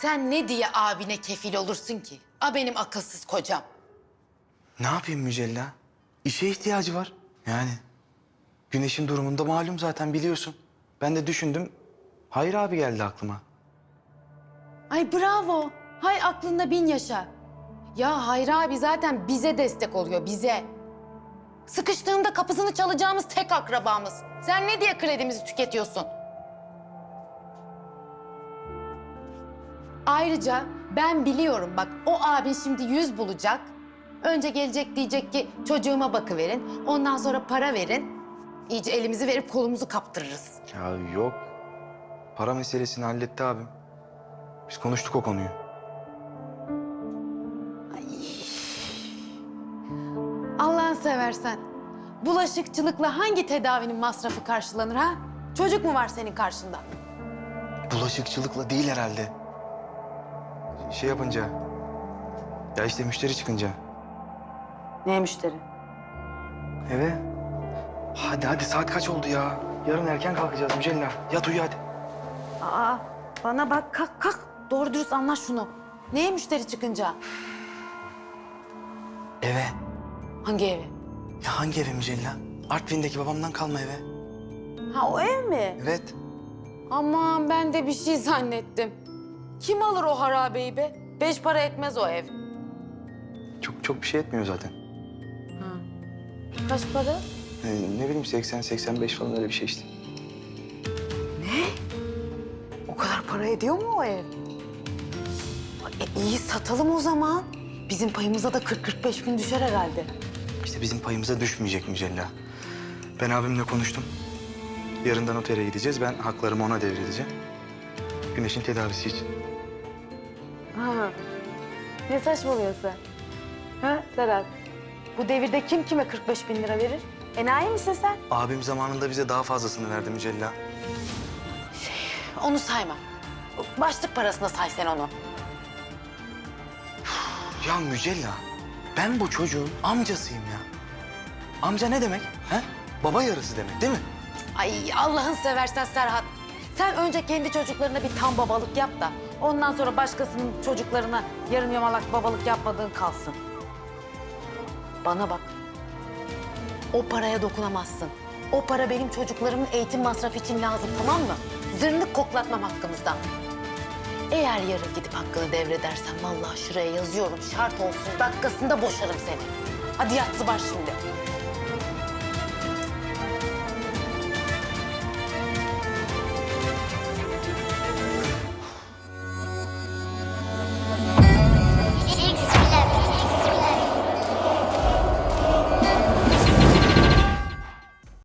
Sen ne diye abine kefil olursun ki? A benim akılsız kocam. Ne yapayım Mücella? İşe ihtiyacı var. Yani güneşin durumunda malum zaten biliyorsun. Ben de düşündüm. Hayır abi geldi aklıma. Ay bravo. Hay aklında bin yaşa. Ya Hayri abi zaten bize destek oluyor, bize. Sıkıştığında kapısını çalacağımız tek akrabamız. Sen ne diye kredimizi tüketiyorsun? Ayrıca ben biliyorum bak o abin şimdi yüz bulacak. Önce gelecek diyecek ki çocuğuma bakıverin. Ondan sonra para verin. İyice elimizi verip kolumuzu kaptırırız. Ya yok. Para meselesini halletti abim. Biz konuştuk o konuyu. Allah'ını seversen. Bulaşıkçılıkla hangi tedavinin masrafı karşılanır ha? Çocuk mu var senin karşında? Bulaşıkçılıkla değil herhalde. Şey yapınca... Ya işte müşteri çıkınca. Ne müşteri? Eve. Hadi hadi saat kaç oldu ya? Yarın erken kalkacağız Mücella. Yat uyu hadi. Aa, bana bak kalk kalk. Doğru dürüst anlat şunu. Neye müşteri çıkınca? Eve. Hangi evi? Ya hangi eve Mücella? Artvin'deki babamdan kalma eve. Ha o ev mi? Evet. Aman ben de bir şey zannettim. Kim alır o harabeyi be? Beş para etmez o ev. Çok çok bir şey etmiyor zaten. Kaç para? Ee, ne bileyim 80-85 falan öyle bir şey işte. O kadar para ediyor mu o ev? E, iyi satalım o zaman. Bizim payımıza da 40-45 bin düşer herhalde. İşte bizim payımıza düşmeyecek Mücella. Ben abimle konuştum. Yarından otele gideceğiz. Ben haklarımı ona devredeceğim. Güneş'in tedavisi için. Ha. Ne saçmalıyorsun? Ha Serhat? Bu devirde kim kime 45 bin lira verir? Enayi misin sen? Abim zamanında bize daha fazlasını verdi Mücella. Onu saymam. Başlık parasına say sen onu. Ya Mücella, ben bu çocuğun amcasıyım ya. Amca ne demek? He? Baba yarısı demek değil mi? Ay Allah'ın seversen Serhat. Sen önce kendi çocuklarına bir tam babalık yap da... ...ondan sonra başkasının çocuklarına yarım yamalak babalık yapmadığın kalsın. Bana bak. O paraya dokunamazsın. O para benim çocuklarımın eğitim masrafı için lazım tamam mı? Zırnık koklatmam hakkımızdan. Eğer yarın gidip hakkını devredersen vallahi şuraya yazıyorum şart olsun dakikasında boşarım seni. Hadi yat zıbar şimdi.